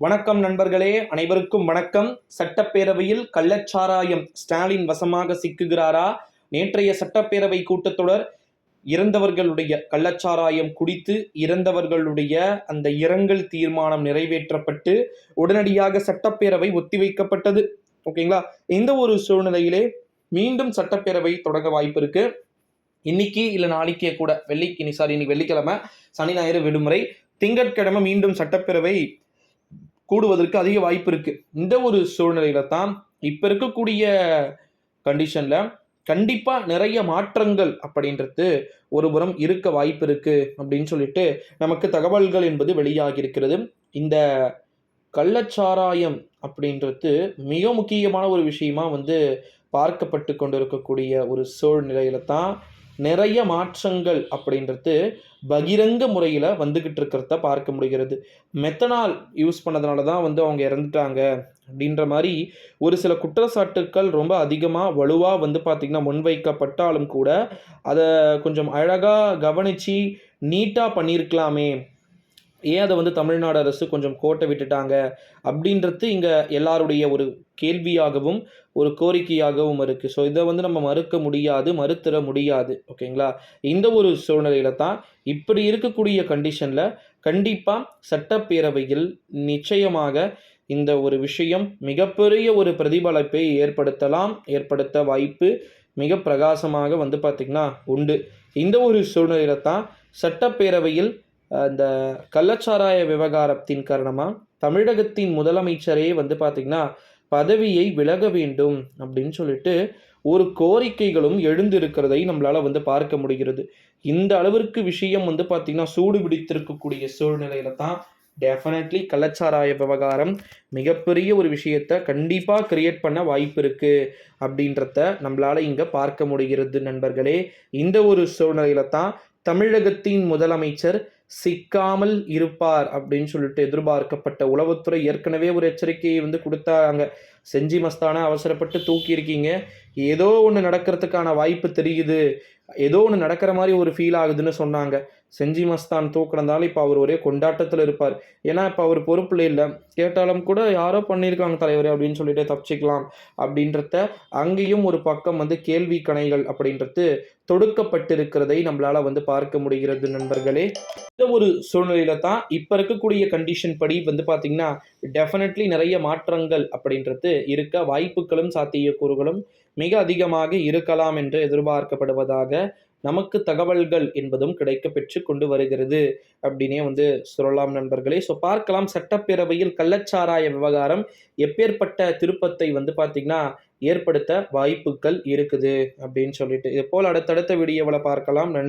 வணக்கம் நண்பர்களே அனைவருக்கும் வணக்கம். சட்டப்பேரவையில் கள்ளச்சாராயம் ஸ்டாலின் வசமாக சிக்குகிறாரா? நேற்றைய சட்டப்பேரவை கூட்டத்தொடர் இறந்தவர்களுடைய கள்ளச்சாராயம் குடித்து இறந்தவர்களுடைய அந்த இரங்கல் தீர்மானம் நிறைவேற்றப்பட்டு உடனடியாக சட்டப்பேரவை ஒத்திவைக்கப்பட்டது. ஓகேங்களா? இந்த ஒரு சூழ்நிலையிலே மீண்டும் சட்டப்பேரவை தொடங்க வாய்ப்பு இருக்கு. இன்னைக்கு இல்லை நாளைக்கே கூட வெள்ளிக்கு இனி சாரி இன்னைக்கு வெள்ளிக்கிழமை சனி ஞாயிறு விடுமுறை திங்கட்கிழமை மீண்டும் சட்டப்பேரவை கூடுவதற்கு அதிக வாய்ப்பு இருக்கு. இந்த ஒரு சூழ்நிலையில தான் இப்ப இருக்கக்கூடிய கண்டிஷன்ல கண்டிப்பா நிறைய மாற்றங்கள் அப்படின்றது ஒரு புறம் இருக்க வாய்ப்பு இருக்கு அப்படின்னு சொல்லிட்டு நமக்கு தகவல்கள் என்பது வெளியாகி இருக்கிறது. இந்த கள்ளச்சாராயம் அப்படின்றது மிக முக்கியமான ஒரு விஷயமா வந்து பார்க்கப்பட்டு கொண்டிருக்கக்கூடிய ஒரு சூழ்நிலையில தான் நிறைய மாற்றங்கள் அப்படின்றது பகிரங்க முறையில் வந்துக்கிட்டு இருக்கிறத பார்க்க முடிகிறது. மெத்தனால் யூஸ் பண்ணதுனால தான் வந்து அவங்க இறந்துட்டாங்க அப்படின்ற மாதிரி ஒரு சில குற்றச்சாட்டுக்கள் ரொம்ப அதிகமாக வலுவாக வந்து பார்த்திங்கன்னா முன்வைக்கப்பட்டாலும் கூட அதை கொஞ்சம் அழகாக கவனித்து நீட்டாக பண்ணியிருக்கலாமே ஏன் அதை வந்து தமிழ்நாடு அரசு கொஞ்சம் கோட்டை விட்டுட்டாங்க அப்படின்றது இங்கே எல்லாருடைய ஒரு கேள்வியாகவும் ஒரு கோரிக்கையாகவும் இருக்குது ஸோ இதை வந்து நம்ம மறுக்க முடியாது மறுத்தர முடியாது. ஓகேங்களா? இந்த ஒரு சூழ்நிலையில தான் இப்படி இருக்கக்கூடிய கண்டிஷனில் கண்டிப்பாக சட்டப்பேரவையில் நிச்சயமாக இந்த ஒரு விஷயம் மிகப்பெரிய ஒரு பிரதிபலிப்பை ஏற்படுத்தலாம் ஏற்படுத்த வாய்ப்பு மிக பிரகாசமாக வந்து பார்த்திங்கன்னா உண்டு. இந்த ஒரு சூழ்நிலையில தான் சட்டப்பேரவையில் அந்த கள்ளச்சாராய விவகாரத்தின் காரணமாக தமிழகத்தின் முதலமைச்சரே வந்து பார்த்திங்கன்னா பதவியை விலக வேண்டும் அப்படின்னு சொல்லிட்டு ஒரு கோரிக்கைகளும் எழுந்திருக்கிறதை நம்மளால் வந்து பார்க்க முடிகிறது. இந்த அளவிற்கு விஷயம் வந்து பார்த்திங்கன்னா சூடு பிடித்திருக்கக்கூடிய சூழ்நிலையில தான் டெஃபினெட்லி கள்ளச்சாராய விவகாரம் மிகப்பெரிய ஒரு விஷயத்த கண்டிப்பாக கிரியேட் பண்ண வாய்ப்பு இருக்குது அப்படின்றத நம்மளால் இங்கே பார்க்க முடிகிறது நண்பர்களே. இந்த ஒரு சூழ்நிலையில தான் தமிழகத்தின் முதலமைச்சர் சிக்காமல் இருப்பார் அப்படின்னு சொல்லிட்டு எதிர்பார்க்கப்பட்ட உளவுத்துறை ஏற்கனவே ஒரு எச்சரிக்கையை வந்து கொடுத்தாங்க செஞ்சி மஸ்தானா அவசரப்பட்டு தூக்கியிருக்கீங்க ஏதோ ஒன்று நடக்கிறதுக்கான வாய்ப்பு தெரியுது. ஏதோ ஒன்று நடக்கிற மாதிரி ஒரு ஃபீல் ஆகுதுன்னு சொன்னாங்க. செஞ்சி மஸ்தான் தூக்கினதால இப்போ அவர் ஒரே கொண்டாட்டத்தில் இருப்பார். ஏன்னா இப்போ அவர் பொறுப்பில் இல்லை. கேட்டாலும் கூட யாரோ பண்ணியிருக்காங்க தலைவர் அப்படின்னு சொல்லிட்டு தப்பிச்சிக்கலாம் அப்படின்றத அங்கேயும் ஒரு பக்கம் வந்து கேள்வி கணைகள் அப்படின்றது தொடுக்கப்பட்டிருக்கிறதை நம்மளால் வந்து பார்க்க முடிகிறது நண்பர்களே. இந்த ஒரு சூழ்நிலையில தான் இப்போ இருக்கக்கூடிய கண்டிஷன் படி வந்து பார்த்தீங்கன்னா டெஃபினெட்லி நிறைய மாற்றங்கள் அப்படின்றது இருக்க வாய்ப்புகளும் சாத்தியக்கூறுகளும் மிக அதிகமாக இருக்கலாம் என்று எதிர்பார்க்கப்படுவதாக நமக்கு தகவல்கள் என்பதும் கிடைக்க பெற்று கொண்டு வருகிறது அப்படின்னே வந்து சொல்லலாம் நண்பர்களே. ஸோ பார்க்கலாம். சட்டப்பேரவையில் கள்ளச்சாராய விவகாரம் எப்பேற்பட்ட திருப்பத்தை வந்து பார்த்திங்கன்னா ஏற்படுத்த வாய்ப்புகள் இருக்குது அப்படின்னு சொல்லிட்டு. இது போல் அடுத்தடுத்த வீடியோவில் பார்க்கலாம். நன்றி.